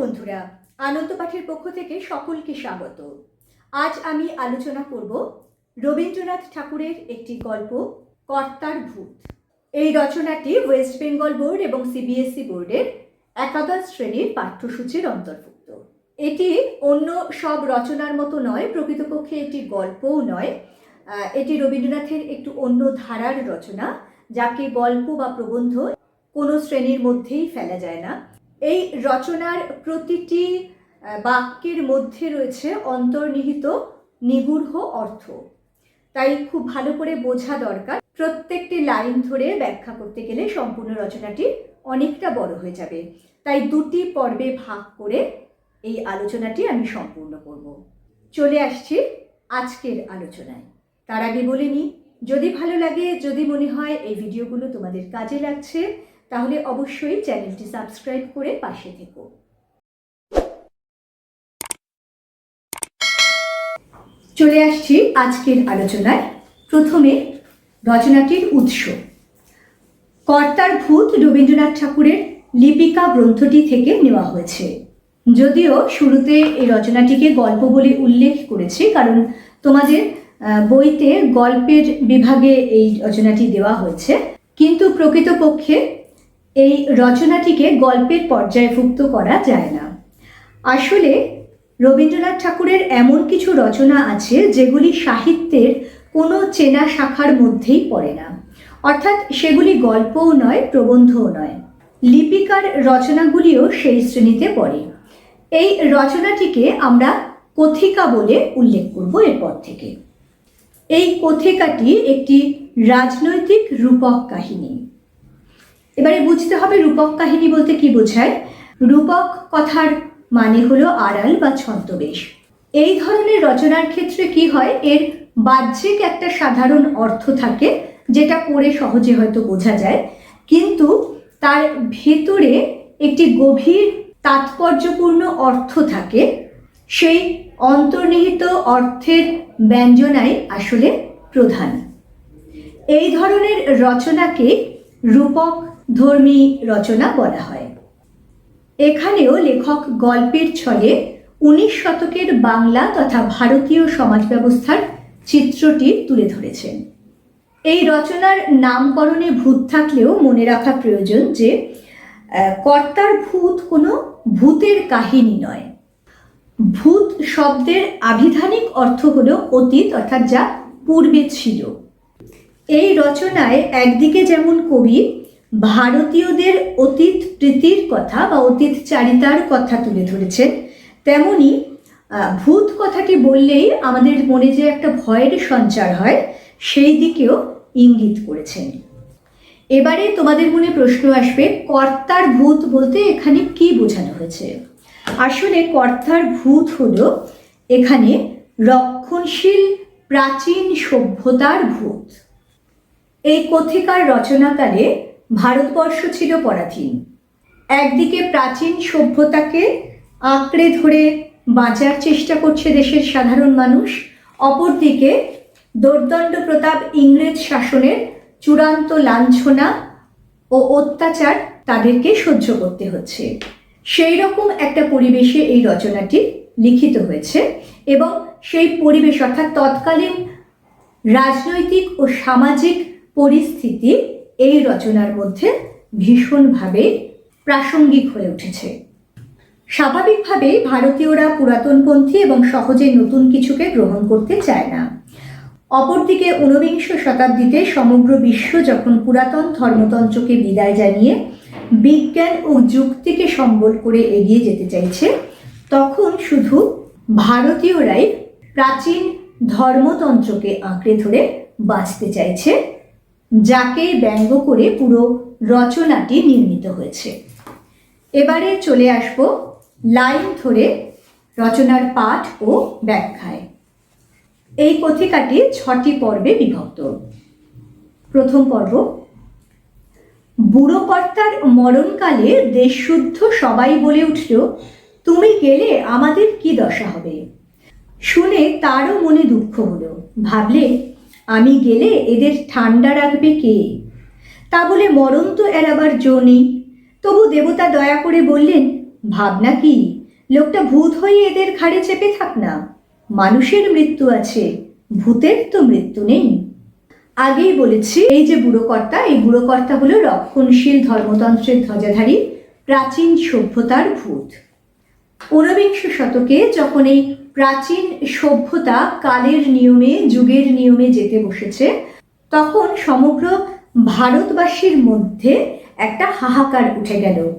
বন্ধুরা, আনন্দ পাঠের পক্ষ থেকে সকলকে স্বাগত। আজ আমি আলোচনা করব রবীন্দ্রনাথ ঠাকুরের একটি গল্প, কর্তার ভূত। এই রচনাটি ওয়েস্ট বেঙ্গল বোর্ড এবং সিবিএসই বোর্ডের একাদশ শ্রেণির পাঠ্যসূচির অন্তর্ভুক্ত। এটি অন্য সব রচনার মতো নয়, প্রকৃতপক্ষে এটি গল্পও নয়। এটি রবীন্দ্রনাথের একটু অন্য ধারার রচনা, যাকে গল্প বা প্রবন্ধ কোনো শ্রেণির মধ্যেই ফেলা যায় না। এই রচনার প্রতিটি বাক্যের মধ্যে রয়েছে অন্তর্নিহিত নিগূঢ় অর্থ। তাই খুব ভালো করে বোঝা দরকার। প্রত্যেকটি লাইন ধরে ব্যাখ্যা করতে গেলে সম্পূর্ণ রচনাটি অনেকটা বড় হয়ে যাবে। তাই দুটি পর্বে ভাগ করে এই আলোচনাটি আমি সম্পূর্ণ করব। চলে আসছি আজকের আলোচনায়। তার আগে বলে নিই, যদি ভালো লাগে, যদি মনে হয় এই ভিডিওগুলো তোমাদের কাজে লাগছে তাহলে অবশ্যই চ্যানেলটি সাবস্ক্রাইব করে পাশে থেকো। চলে আসছি আজকের আলোচনায়। প্রথমে রচনাটির উৎস। কর্তার ভূত রবীন্দ্রনাথ ঠাকুরের লিপিকা গ্রন্থটি থেকে নেওয়া হয়েছে। যদিও শুরুতে এই রচনাটিকে গল্প বলে উল্লেখ করেছি, কারণ তোমাদের বইতে গল্পের বিভাগে এই রচনাটি দেওয়া হয়েছে। কিন্তু প্রকৃতপক্ষে এই রচনাটিকে গল্পের পর্যায়ভুক্ত করা যায় না। আসলে রবীন্দ্রনাথ ঠাকুরের এমন কিছু রচনা আছে যেগুলি সাহিত্যের কোনো চেনা শাখার মধ্যেই পড়ে না। অর্থাৎ সেগুলি গল্পও নয়, প্রবন্ধও নয়। লিপিকার রচনাগুলিও সেই শ্রেণীতে পড়ে। এই রচনাটিকে আমরা কথিকা বলে উল্লেখ করব এরপর থেকে। এই কথিকাটি একটি রাজনৈতিক রূপক কাহিনী। এবারে বুঝতে হবে রূপক কাহিনী বলতে কি বোঝায়? রূপক কথার মানে হলো আড়াল বা ছদ্মবেশ। এই ধরনের রচনার ক্ষেত্রে কি হয়? এর বাহ্যিক একটা সাধারণ অর্থ থাকে, যেটা পড়ে সহজে হয়তো বোঝা যায়। কিন্তু তার ভেতরে একটি গভীর তাৎপর্যপূর্ণ অর্থ থাকে। সেই অন্তর্নিহিত অর্থের ব্যঞ্জনাই আসলে প্রধান। এই ধরনের রচনাকে রূপক ধর্মী রচনা বলা হয়। এখানেও লেখক গল্পের ছলে উনিশ শতকের বাংলা তথা ভারতীয় সমাজ ব্যবস্থার চিত্রটি তুলে ধরেছেন। এই রচনার নামকরণে ভূত থাকলেও মনে রাখা প্রয়োজন যে কর্তার ভূত কোনো ভূতের কাহিনী নয়। ভূত শব্দের আবিধানিক অর্থ হলো অতীত, অর্থাৎ যা পূর্বে ছিল। এই রচনায় একদিকে যেমন কবি ভারতীয়দের অতীত প্রীতির কথা বা অতীত চারিতার কথা তুলে ধরেছেন তেমনি ভূত কথাটি বললেই আমাদের মনে যে একটা ভয়ের সঞ্চার হয়, সেই দিকেও ইঙ্গিত করেছেন এবারে তোমাদের মনে প্রশ্ন আসবে, কর্তার ভূত বলতে এখানে কি বোঝানো হয়েছে? আসলে কর্তার ভূত হলো এখানে রক্ষণশীল, প্রাচীন সভ্যতার ভূত। এই কথিকার রচনাকালে ভারতবর্ষ ছিল পরাধীন। একদিকে প্রাচীন সভ্যতাকে আঁকড়ে ধরে বাঁচার চেষ্টা করছে দেশের সাধারণ মানুষ, অপরদিকে দোর্দণ্ড প্রতাপ ইংরেজ শাসনের চূড়ান্ত লাঞ্ছনা ও অত্যাচার তাদেরকে সহ্য করতে হচ্ছে। সেই রকম একটা পরিবেশে এই রচনাটি লিখিত হয়েছে এবং সেই পরিবেশ অর্থাৎ তৎকালীন রাজনৈতিক ও সামাজিক পরিস্থিতি এই রচনার মধ্যে ভীষণভাবে প্রাসঙ্গিক হয়ে উঠেছে। স্বাভাবিকভাবে ভারতীয়রা পুরাতনপন্থী এবং সহজে নতুন কিছুকে গ্রহণ করতে চায় না। অপরদিকে ঊনবিংশ শতাব্দীতে সমগ্র বিশ্ব যখন পুরাতন ধর্মতন্ত্রকে বিদায় জানিয়ে বিজ্ঞান ও যুক্তিকে সম্বল করে এগিয়ে যেতে চাইছে, তখন শুধু ভারতীয়রাই প্রাচীন ধর্মতন্ত্রকে আঁকড়ে ধরে বাঁচতে চাইছে। যাকে ব্যঙ্গ করে পুরো রচনাটি নির্মিত হয়েছে। এবারে চলে আসব লাইন ধরে রচনার পাঠ ও ব্যাখ্যায়। এই কথিকাটি ছটি পর্বে বিভক্ত। প্রথম পর্ব বুড়ো কর্তার মরণকালে দেশশুদ্ধ সবাই বলে উঠল, তুমি গেলে আমাদের কি দশা হবে? শুনে তারও মনে দুঃখ হলো। ভাবলে আমি গেলে এদের ঠান্ডা রাখবে কে? তা বলে মরণ তো এড়াবার জো নেই। তবু দেবতা দয়া করে বললেন, ভাবনা কি? লোকটা ভূত হয়ে এদের ঘাড়ে চেপে থাক না। মানুষের মৃত্যু আছে, ভূতের তো মৃত্যু নেই। আগেই বলেছি, এই যে বুড়োকর্তা, এই বুড়োকর্তা হলো রক্ষণশীল ধর্মতন্ত্রের ধ্বজাধারী, প্রাচীন সভ্যতার ভূত। ঊনবিংশ শতকে যখন এই প্রাচীন সভ্যতা কালের নিয়মে, যুগের নিয়মে যেতে বসেছে, তখন সমগ্র ভারতবাসীর মধ্যে একটা হাহাকার উঠে গেল।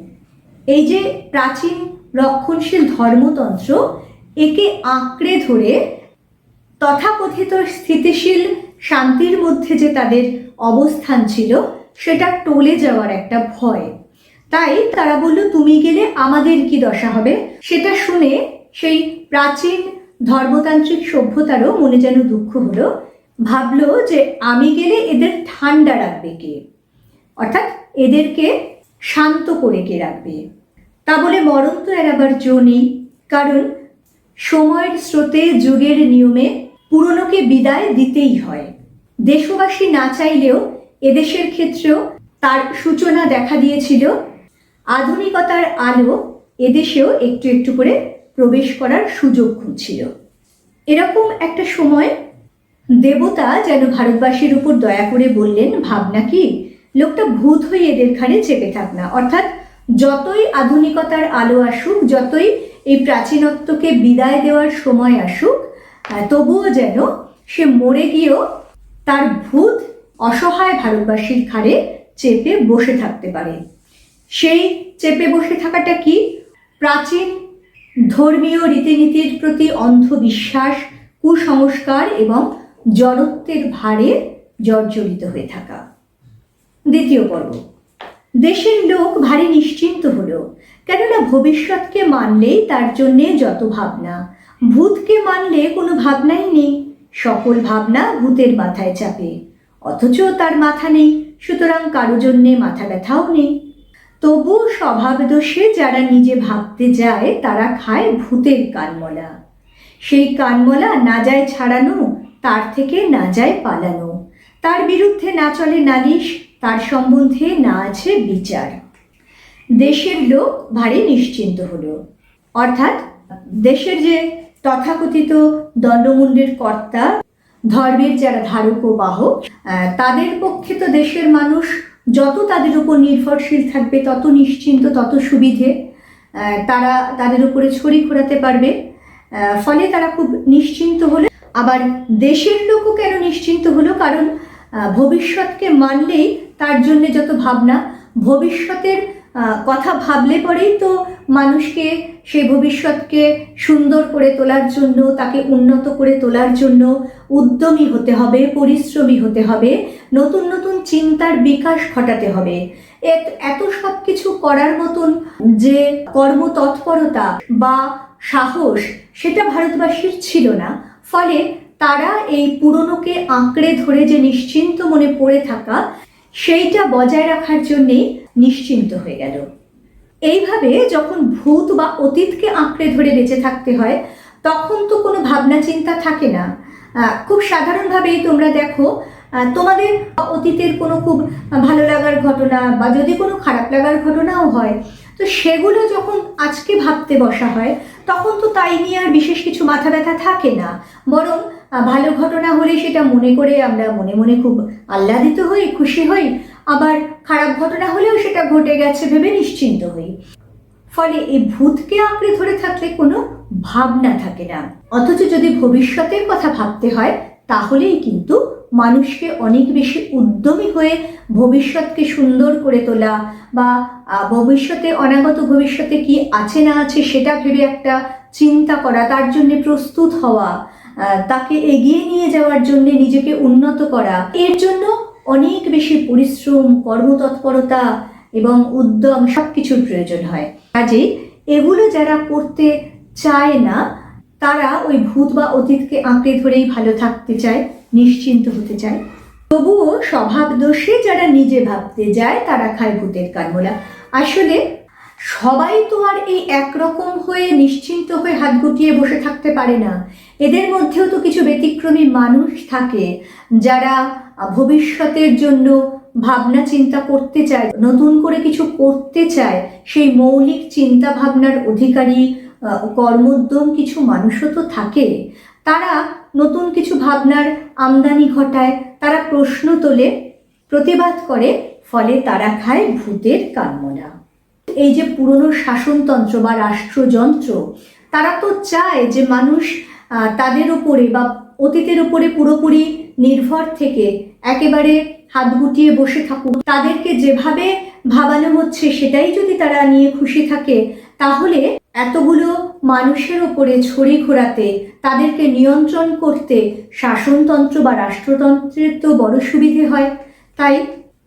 এই যে প্রাচীন রক্ষণশীল ধর্মতন্ত্র, একে আঁকড়ে ধরে তথাকথিত স্থিতিশীল শান্তির মধ্যে যে তাদের অবস্থান ছিল, সেটা টলে যাওয়ার একটা ভয়। তাই তারা বলল, তুমি গেলে আমাদের কি দশা হবে? সেটা শুনে সেই প্রাচীন ধর্মতান্ত্রিক সভ্যতারও মনে যেন দুঃখ হলো। ভাবলো যে আমি গেলে এদের ঠান্ডা রাখবে কে? অর্থাৎ এদেরকে শান্ত করে কে রাখবে? তা বলে মরণ তো এড়াবার জো নেই। কারণ সময়ের স্রোতে যুগের নিয়মে পুরনোকে বিদায় দিতেই হয়। দেশবাসী না চাইলেও এদেশের ক্ষেত্রেও তার সূচনা দেখা দিয়েছিল। আধুনিকতার আলো এদেশেও একটু একটু করে প্রবেশ করার সুযোগ খুঁজছিল। এরকম একটা সময় দেবতা যেন ভারতবাসীর উপর দয়া করে বললেন, ভাবনা কি? লোকটা ভূত হয়ে এদের ঘাড়ে চেপে থাক না। অর্থাৎ যতই আধুনিকতার আলো আসুক, যতই এই প্রাচীনত্বকে বিদায় দেওয়ার সময় আসুক তবুও যেন সে মরে গিয়েও তার ভূত অসহায় ভারতবাসীর ঘাড়ে চেপে বসে থাকতে পারে। সেই চেপে বসে থাকাটা কি? প্রাচীন ধর্মীয় রীতিনীতির প্রতি অন্ধবিশ্বাস, কুসংস্কার এবং জড়ত্বের ভারে জর্জরিত হয়ে থাকা। দ্বিতীয় পর্ব। দেশের লোক ভারী নিশ্চিন্ত হলো, কেননা ভবিষ্যৎকে মানলেই তার জন্যে যত ভাবনা, ভূতকে মানলে কোনো ভাবনাই নেই, সকল ভাবনা ভূতের মাথায় চাপে, অথচ তার মাথা নেই, সুতরাং কারও জন্যে মাথা ব্যথাও নেই। তবু স্বভাব দোষে যারা নিজে ভাবতে যায়, তারা খায় ভূতের কানমলা। সেই কানমলা না যায় ছাড়ানো, তার থেকে না যায় পালানো। তার বিরুদ্ধে না চলে নালিশ, তার সম্বন্ধে না আছে বিচার। দেশের লোক ভারী নিশ্চিন্ত হলো। অর্থাৎ দেশের যে তথাকথিত দণ্ডমুণ্ডের কর্তা, ধর্মের যারা ধারক ও বাহক তাদের পক্ষে তো দেশের মানুষ যত তাদের উপর নির্ভরশীল থাকবে, তত নিশ্চিন্ত, তত সুবিধে তারা তাদের উপরে ছড়ি ঘোরাতে পারবে। ফলে তারা খুব নিশ্চিন্ত হলে। আবার দেশের লোকও কেন নিশ্চিন্ত হলো? কারণ ভবিষ্যৎকে মানলেই তার জন্য যত ভাবনা, ভবিষ্যতের কথা ভাবলে পরেই তো মানুষকে সেই ভবিষ্যৎকে সুন্দর করে তোলার জন্য, তাকে উন্নত করে তোলার জন্য উদ্যমী হতে হবে, পরিশ্রমী হতে হবে, নতুন নতুন চিন্তার বিকাশ ঘটাতে হবে। এত- সব কিছু করার মতন যে কর্মতৎপরতা বা সাহস সেটা ভারতবাসীর ছিল না। ফলে তারা এই পুরনোকে আঁকড়ে ধরে যে নিশ্চিন্ত মনে পড়ে থাকা সেইটা বজায় রাখার জন্যেই নিশ্চিন্ত হয়ে গেল। এইভাবে যখন ভূত বা অতীতকে আঁকড়ে ধরে বেঁচে থাকতে হয়, তখন তো কোনো ভাবনা চিন্তা থাকে না। খুব সাধারণভাবেই তোমরা দেখো তোমাদের অতীতের কোনো খুব ভালো লাগার ঘটনা বা যদি কোনো খারাপ লাগার ঘটনাও হয়, তো সেগুলো যখন আজকে ভাবতে বসা হয়, তখন তো তাই নিয়ে আর বিশেষ কিছু মাথা ব্যথা থাকে না। বরং ভালো ঘটনা হলে সেটা মনে করে আমরা মনে মনে খুব আহ্লাদিত হই, খুশি হই। আবার খারাপ ঘটনা হলেও সেটা ঘটে গেছে ভেবে নিশ্চিন্ত হই। ফলে এই ভূতকে আঁকড়ে ধরে থাকলে কোনো ভাবনা থাকে না। অথচ যদি ভবিষ্যতের কথা ভাবতে হয়, তাহলেই কিন্তু মানুষকে অনেক বেশি উদ্যমী হয়ে ভবিষ্যৎকে সুন্দর করে তোলা বা ভবিষ্যতে অনাগত ভবিষ্যতে কি আছে না আছে সেটা ভেবে একটা চিন্তা করা, তার জন্য প্রস্তুত হওয়া তাকে এগিয়ে নিয়ে যাওয়ার জন্য নিজেকে উন্নত করা। এর জন্য অনেক বেশি পরিশ্রম, কর্মতৎপরতা এবং উদ্যম সব কিছুর প্রয়োজন হয়। কাজেই এগুলো যারা করতে চায় না, তারা ওই ভূত বা অতীতকে আঁকড়ে ধরেই ভালো থাকতে চায়, নিশ্চিন্ত হতে চায়। তবুও স্বভাব দোষে যারা নিজে ভাবতে যায়, তারা খায় ভূতের কানমোলা। আসলে সবাই তো আর এই একরকম হয়ে নিশ্চিন্ত হয়ে হাত গুটিয়ে বসে থাকতে পারে না। এদের মধ্যেও তো কিছু ব্যতিক্রমী মানুষ থাকে যারা ভবিষ্যতের জন্য ভাবনা চিন্তা করতে চায়, নতুন করে কিছু করতে চায়, সেই মৌলিক চিন্তা ভাবনার অধিকারী কর্মোদ্যম কিছু মানুষও তো থাকে। তারা নতুন কিছু ভাবনার আমদানি ঘটায়, তারা প্রশ্ন তোলে, প্রতিবাদ করে, ফলে তারা খায় ভূতের কামনা এই যে পুরনো শাসনতন্ত্র বা রাষ্ট্রযন্ত্র তারা তো চায় যে মানুষ তাদের ওপরে বা অতীতের ওপরে পুরোপুরি নির্ভর থেকে একেবারে হাত গুটিয়ে বসে থাকুক। তাদেরকে যেভাবে ভাবানো হচ্ছে, সেটাই যদি তারা নিয়ে খুশি থাকে, তাহলে এতগুলো মানুষের ওপরে ছড়ি ঘোরাতে, তাদেরকে নিয়ন্ত্রণ করতে শাসনতন্ত্র বা রাষ্ট্রতন্ত্রের তো বড় সুবিধে হয়। তাই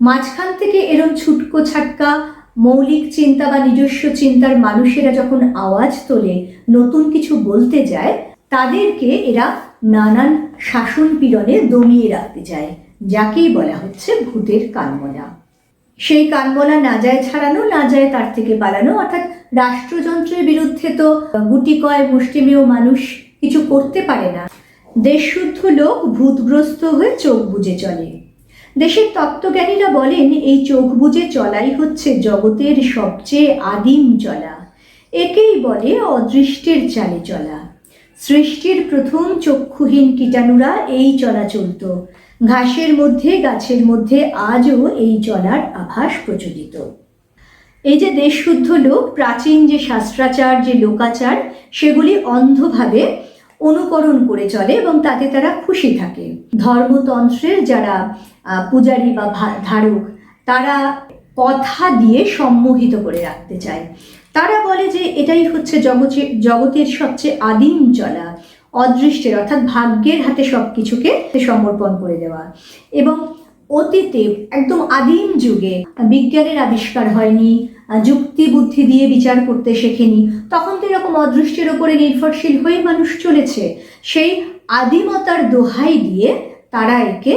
মাঝখান থেকে এরম ছুটকো ছাটকা মৌলিক চিন্তা বা নিজস্ব চিন্তার মানুষেরা যখন আওয়াজ তোলে, নতুন কিছু বলতে যায়, তাদেরকে এরা নানান শাসন পীড়নে দমিয়ে রাখতে চায় যাকেই বলা হচ্ছে ভূতের কানমনা সেই কানমলা না যায় ছাড়ানো, না যায় তার থেকে পালানো অর্থাৎ রাষ্ট্রযন্ত্রের বিরুদ্ধে তো গুটি কয় মুষ্টিমেয় মানুষ কিছু করতে পারে না। দেশশুদ্ধ লোক ভূতগ্রস্ত হয়ে চোখ বুজে চলে। দেশের তত্ত্বজ্ঞানীরা বলেন, এই চোখ বুজে চলাই হচ্ছে জগতের সবচেয়ে আদিম চলা একেই বলে অদৃষ্টের চালে চলা। সৃষ্টির প্রথম চক্ষুহীন কীটাণুরা এই চলা চলত ঘাসের মধ্যে, গাছের মধ্যে আজও এই চলার আভাস প্রচলিত। এই যে দেশশুদ্ধ লোক, প্রাচীন যে শাস্ত্রাচার, যে লোকাচার, সেগুলি অন্ধভাবে অনুকরণ করে চলে এবং তাতে তারা খুশি থাকে। ধর্মতন্ত্রের যারা পূজারী বা ধারক, তারা কথা দিয়ে সম্মোহিত করে রাখতে চায়। তারা বলে যে এটাই হচ্ছে জগতের সবচেয়ে আদিম চলা, অদৃষ্টের অর্থাৎ ভাগ্যের হাতে সব কিছুকে সমর্পণ করে দেওয়া। এবং অতীতে একদম আদিম যুগে বিজ্ঞানের আবিষ্কার হয়নি যুক্তি বুদ্ধি দিয়ে বিচার করতে শেখেনি। তখন তো এরকম অদৃষ্টের ওপরে নির্ভরশীল হয়ে মানুষ চলেছে। সেই আদিমতার দোহাই দিয়ে তারা একে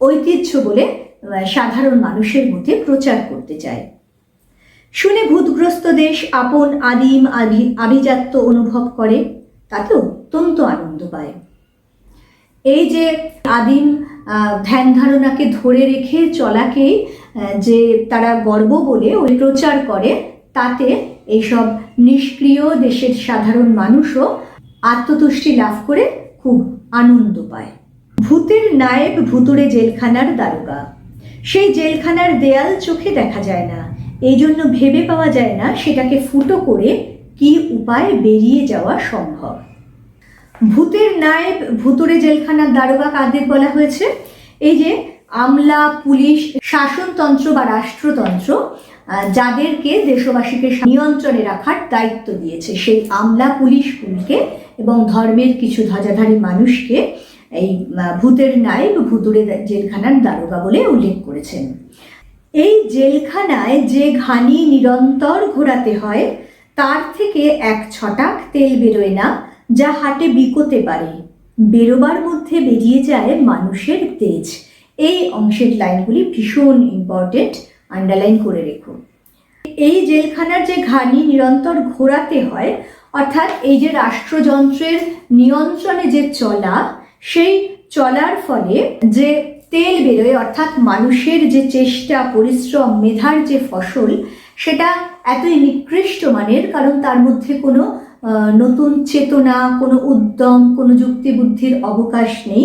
ঐতিহ্য বলে সাধারণ মানুষের মধ্যে প্রচার করতে চায়। শুনে ভূতগ্রস্ত দেশ আপন আদিম আভি, আভিজাত্য অনুভব করে তাতে অত্যন্ত আনন্দ পায়। এই যে আদিম ধ্যান ধারণাকে ধরে রেখে চলাকেই যে তারা গর্ব বলে ওই প্রচার করে, তাতে এইসব নিষ্ক্রিয় দেশের সাধারণ মানুষও আত্মতুষ্টি লাভ করে খুব আনন্দ পায়। ভূতের নায়েব ভুতুরে জেলখানার দারোগা। সেই জেলখানার দেয়াল চোখে দেখা যায় না। এই জন্য ভেবে পাওয়া যায় না সেটাকে ফুটো করে কি উপায় বেরিয়ে যাওয়া সম্ভব। ভূতের নায়েব ভুতুরে জেলখানার দারোগা কাদের বলা হয়েছে? এই যে আমলা, পুলিশ, শাসনতন্ত্র বা রাষ্ট্রতন্ত্র যাদেরকে দেশবাসীকে নিয়ন্ত্রণে রাখার দায়িত্ব দিয়েছে সেই আমলা পুলিশ পুলিশগুলিকে এবং ধর্মের কিছু ধ্বজাধারী মানুষকে এই ভূতের নায়েব ভুতুরে জেলখানার দারোগা বলে উল্লেখ করেছেন। এই জেলখানায় যে ঘানি নিরন্তর ঘোরাতে হয়, তার থেকে এক ছটাক তেল বেরোয় না যা হাটে বিকোতে পারে। বেরোবার মধ্যে বেরিয়ে যায় মানুষের তেজ। এই অংশের লাইনগুলি ভীষণ ইম্পর্টেন্ট আন্ডারলাইন করে রেখো। এই জেলখানার যে ঘানি নিরন্তর ঘোরাতে হয়, অর্থাৎ এই যে রাষ্ট্রযন্ত্রের নিয়ন্ত্রণে যে চলা, সেই চলার ফলে যে তেল বেরোয়, অর্থাৎ মানুষের যে চেষ্টা, পরিশ্রম, মেধার যে ফসল, সেটা এতই নিকৃষ্ট মানের, কারণ তার মধ্যে কোনো নতুন চেতনা, কোনো উদ্যম, কোনো যুক্তি বুদ্ধির অবকাশ নেই।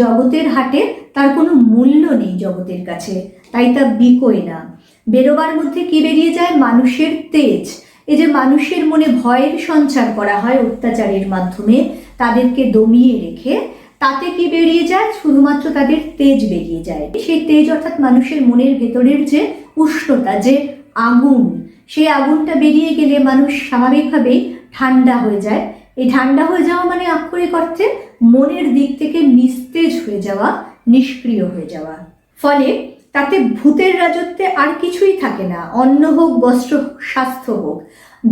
জগতের হাটে তার কোনো মূল্য নেই জগতের কাছে, তাই তা বিকোয় না। বেরোবার মধ্যে কি বেরিয়ে যায়? মানুষের তেজ। এই যে মানুষের মনে ভয়ের সঞ্চার করা হয় অত্যাচারের মাধ্যমে, তাদেরকে দমিয়ে রেখে, তাতে কি বেরিয়ে যায়? শুধুমাত্র তাদের তেজ বেরিয়ে যায়। সেই তেজ অর্থাৎ মানুষের মনের ভেতরের যে উষ্ণতা, যে আগুন, সেই আগুনটা বেরিয়ে গেলে মানুষ স্বাভাবিকভাবেই ঠান্ডা হয়ে যায়। এই ঠান্ডা হয়ে যাওয়া মানে আক্ষরিক অর্থে মনের দিক থেকে নিস্তেজ হয়ে যাওয়া, নিষ্ক্রিয় হয়ে যাওয়া। ফলে তাতে ভূতের রাজত্বে আর কিছুই থাকে না। অন্ন হোক, বস্ত্র স্বাস্থ্য হোক।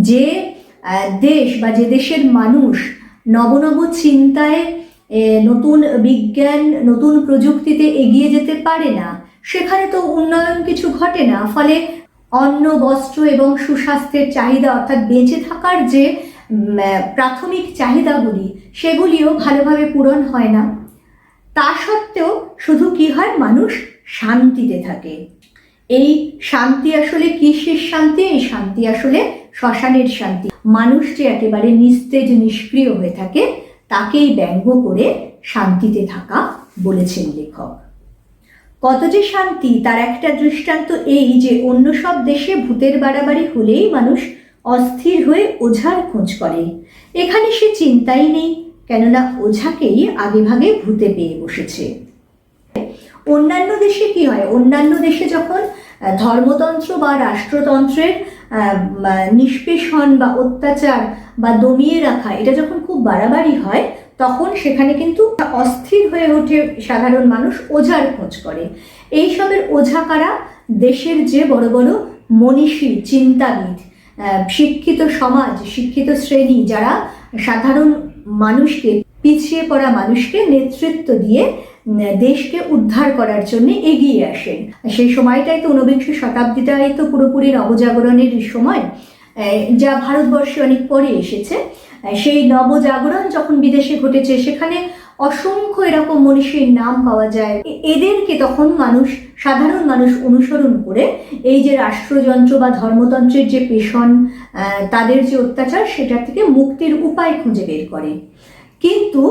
যে দেশ বা যে দেশের মানুষ নবনব চিন্তায় নতুন বিজ্ঞান, নতুন প্রযুক্তিতে এগিয়ে যেতে পারে না, সেখানে তো উন্নয়ন কিছু ঘটে না। ফলে অন্ন, বস্ত্র এবং সুস্বাস্থ্যের চাহিদা অর্থাৎ বেঁচে থাকার যে প্রাথমিক চাহিদাগুলি, সেগুলিও ভালোভাবে পূরণ হয় না। তা সত্ত্বেও শুধু কি হয়? মানুষ শান্তিতে থাকে। এই শান্তি আসলে কিসের শান্তি? এই শান্তি আসলে শ্মশানের শান্তি। মানুষ যে একেবারে নিস্তেজ, নিষ্ক্রিয় হয়ে থাকে, তাকেই ব্যঙ্গ করে শান্তিতে থাকা বলেছেন লেখক। কত যে শান্তি, তার একটা দৃষ্টান্ত এই যে অন্য সব দেশে ভূতের বাড়াবাড়ি হলেই মানুষ অস্থির হয়ে ওঝার খোঁজ করে। এখানে সে চিন্তাই নেই, কেননা ওঝাকেই আগেভাগে ভূতে পেয়ে বসেছে। অন্যান্য দেশে কি হয়? অন্যান্য দেশে যখন ধর্মতন্ত্র বা রাষ্ট্রতন্ত্রের নিষ্পেষণ বা অত্যাচার বা দমিয়ে রাখা, এটা যখন খুব বাড়াবাড়ি হয় তখন সেখানে কিন্তু অস্থির হয়ে ওঠে সাধারণ মানুষ ওঝার খোঁজ করে। এইসবের ওঝা কারা? দেশের যে বড় বড় মনীষী, চিন্তাবিদ শিক্ষিত সমাজ, শিক্ষিত শ্রেণি, যারা সাধারণ মানুষকে, পিছিয়ে পড়া মানুষকে নেতৃত্ব দিয়ে দেশকে উদ্ধার করার জন্য এগিয়ে আসেন। সেই সময়টাই তো ঊনবিংশ শতাব্দীটাই তো পুরোপুরি নবজাগরণের সময় যা ভারতবর্ষে অনেক পরে এসেছে। সেই নবজাগরণ যখন বিদেশে ঘটেছে, সেখানে অসংখ্য এরকম মনীষীর নাম পাওয়া যায়। এদেরকে তখন মানুষ, সাধারণ মানুষ অনুসরণ করে এই যে রাষ্ট্রযন্ত্র বা ধর্মতন্ত্রের যে পেশন তাদের যে অত্যাচার সেটা থেকে মুক্তির উপায় খুঁজে বের করে। কিন্তু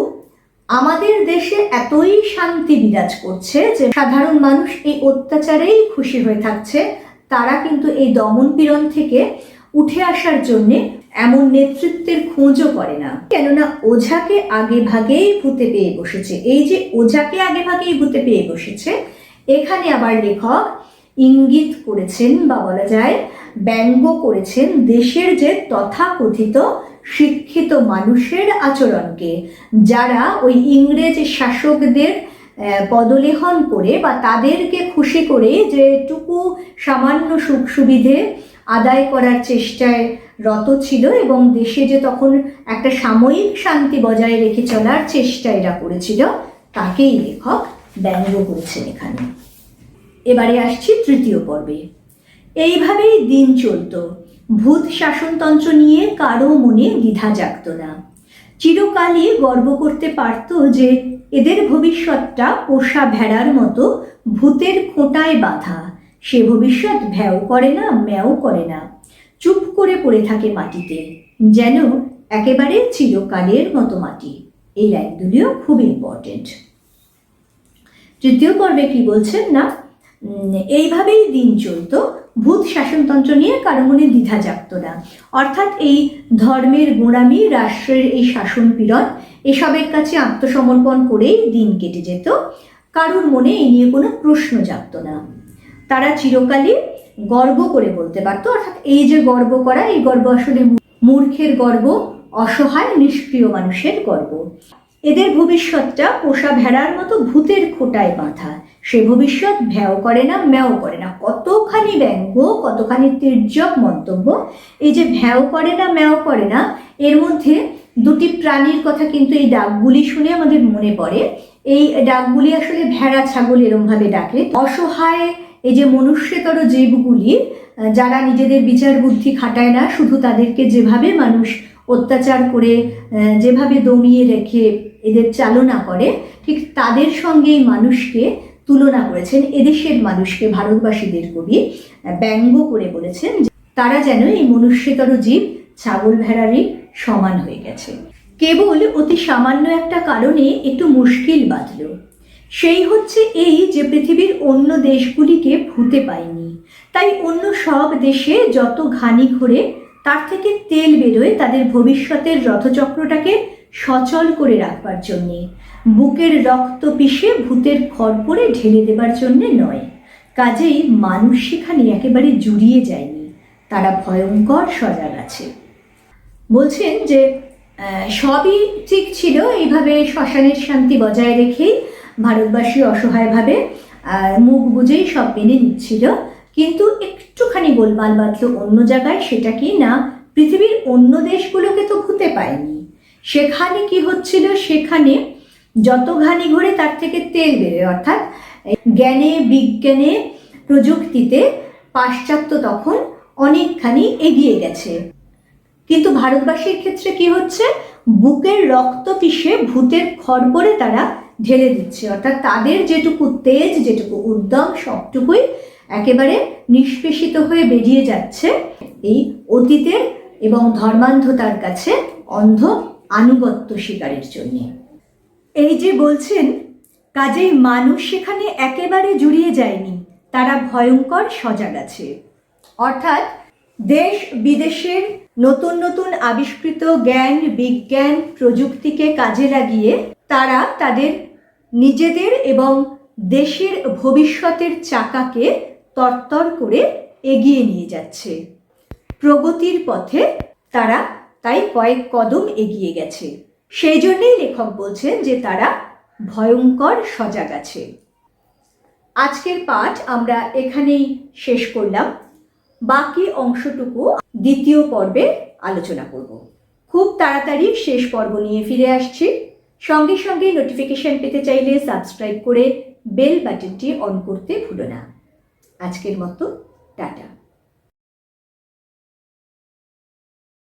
আমাদের দেশে এতই শান্তি বিরাজ করছে যে সাধারণ মানুষ এই অত্যাচারেই খুশি হয়ে থাকছে। তারা কিন্তু এই দমন পীড়ন থেকে উঠে আসার জন্য এমন নেতৃত্বের খোঁজও করে না। কেননা ওঝাকে আগে ভাগেই ভূতে পেয়ে বসেছে। এই যে ওঝাকে আগে ভাগেই ভূতে পেয়ে বসেছে, এখানে আবার লেখক ইঙ্গিত করেছেন বা বলা যায় ব্যঙ্গ করেছেন দেশের যে তথাকথিত শিক্ষিত মানুষের আচরণকে, যারা ওই ইংরেজ শাসকদের পদলেহন করে বা তাদেরকে খুশি করে যেটুকু সামান্য সুখ সুবিধে আদায় করার চেষ্টায় রত ছিল এবং দেশে যে তখন একটা সাময়িক শান্তি বজায় রেখে চলার চেষ্টা এরা করেছিল, তাকেই লেখক ব্যঙ্গ করেছেন এখানে। এবারে আসছি তৃতীয় পর্বে। এইভাবেই দিন চলতো। ভূত শাসনতন্ত্র নিয়ে কারও মনে দ্বিধা জাগত না। চিরকালই গর্ব করতে পারত যে এদের ভবিষ্যৎটা পোষা ভেড়ার মতো ভূতের খোঁটায় বাঁধা। সে ভবিষ্যৎ ভ্যাও করে না, ম্যাও করে না। চুপ করে পড়ে থাকে মাটিতে, যেন একেবারে চিরকালের মতো মাটি। এই লাইনগুলিও খুব ইম্পর্টেন্ট তৃতীয় পর্বে কি বলছেন না? এইভাবেই দিন চলতো। ভূত শাসনতন্ত্র নিয়ে কারও মনে দ্বিধা জাগত না। অর্থাৎ এই ধর্মের গোঁড়ামি, রাষ্ট্রের এই শাসন পীড়ন, এসবের কাছে আত্মসমর্পণ করেই দিন কেটে যেত। কারোর মনে এই নিয়ে কোনো প্রশ্ন জাগত না। তারা চিরকালই গর্ব করে বলতে পারতো অর্থাৎ এই যে গর্ব করা, এই গর্ব আসলে মূর্খের গর্ব, অসহায়, নিষ্ক্রিয় মানুষের গর্ব। এদের ভবিষ্যৎটা পোষা ভেড়ার মতো ভূতের খোটায় বাঁধা। সে ভবিষ্যৎ ভ্যাও করে না, ম্যাও করে না। কতখানি ব্যঙ্গ, কতখানি তির্যক মন্তব্য। এই যে ভ্যাও করে না, ম্যাও করে না, এর মধ্যে দুটি প্রাণীর কথা কিন্তু এই ডাকগুলি শুনে আমাদের মনে পড়ে। এই ডাকগুলি আসলে ভেড়া, ছাগল এরমভাবে ডাকে। অসহায় এই যে মনুষ্যতর জীবগুলি যারা নিজেদের বিচার বুদ্ধি খাটায় না, শুধু তাদেরকে যেভাবে মানুষ অত্যাচার করে যেভাবে দমিয়ে রেখে এদের চালনা করে, ঠিক তাদের সঙ্গে এই মানুষকে তুলনা করেছেন, এদেশের মানুষকে, ভারতবাসীদের কবি ব্যঙ্গ করে বলেছেন তারা যেন এই মনুষ্যতর জীব ছাগল ভেড়ারই সমান হয়ে গেছে। কেবল অতি সামান্য একটা কারণে একটু মুশকিল বাঁধল। সেই হচ্ছে এই যে পৃথিবীর অন্য দেশগুলিকে ভূতে পায়নি। তাই অন্য সব দেশে যত ঘানি ঘোরে, তার থেকে তেল বেরোয় তাদের ভবিষ্যতের রথচক্রটাকে সচল করে রাখবার জন্যে। বুকের রক্ত পিষে ভূতের খড়পড়ে ঢেলে দেবার জন্যে নয়। কাজেই মানুষ সেখানে একেবারে জুড়িয়ে যায়নি। তারা ভয়ঙ্কর সজাগ আছে। বলছেন যে সবই ঠিক ছিল। এইভাবে শ্মশানের শান্তি বজায় রেখেই ভারতবাসী অসহায়ভাবে মুখ বুঝেই সব মেনে নিচ্ছিল। কিন্তু একটুখানি গোলমাল বাঁধলো অন্য জায়গায়, সেটা কি না, পৃথিবীর অন্য দেশগুলোকে তো ভূতে পায়নি। সেখানে কি হচ্ছিল? সেখানে যত ঘানি ঘোরে তার থেকে তেল বেরোয় অর্থাৎ জ্ঞানে, বিজ্ঞানে, প্রযুক্তিতে পাশ্চাত্য তখন অনেকখানি এগিয়ে গেছে। কিন্তু ভারতবাসীর ক্ষেত্রে কি হচ্ছে? বুকের রক্ত পিষে ভূতের খড়পড়ে তারা ঢেলে দিচ্ছে। অর্থাৎ তাদের যেটুকু তেজ, যেটুকু উদ্যম, সবটুকুই একেবারে নিষ্পেষিত হয়ে বেরিয়ে যাচ্ছে এই অতীতের এবং ধর্মান্ধতার কাছে অন্ধ আনুগত্য শিকারের জন্যে। এই যে বলছেন, কাজেই মানুষ সেখানে একেবারে জুড়িয়ে যায়নি, তারা ভয়ঙ্কর সজাগ আছে। অর্থাৎ দেশ বিদেশের নতুন নতুন আবিষ্কৃত জ্ঞান, বিজ্ঞান প্রযুক্তিকে কাজে লাগিয়ে তারা তাদের নিজেদের এবং দেশের ভবিষ্যতের চাকাকে তরতর করে এগিয়ে নিয়ে যাচ্ছে। প্রগতির পথে তারা তাই কয়েক কদম এগিয়ে গেছে। সেই জন্যেই লেখক বলছেন যে তারা ভয়ঙ্কর সজাগ আছে। আজকের পাঠ আমরা এখানেই শেষ করলাম। বাকি অংশটুকু দ্বিতীয় পর্বে আলোচনা করব। খুব তাড়াতাড়ি শেষ পর্ব নিয়ে ফিরে আসছি। সঙ্গে সঙ্গে নোটিফিকেশন পেতে চাইলে সাবস্ক্রাইব করে বেল বাটনটি অন করতে ভুলো না। আজকের মতো, টাটা।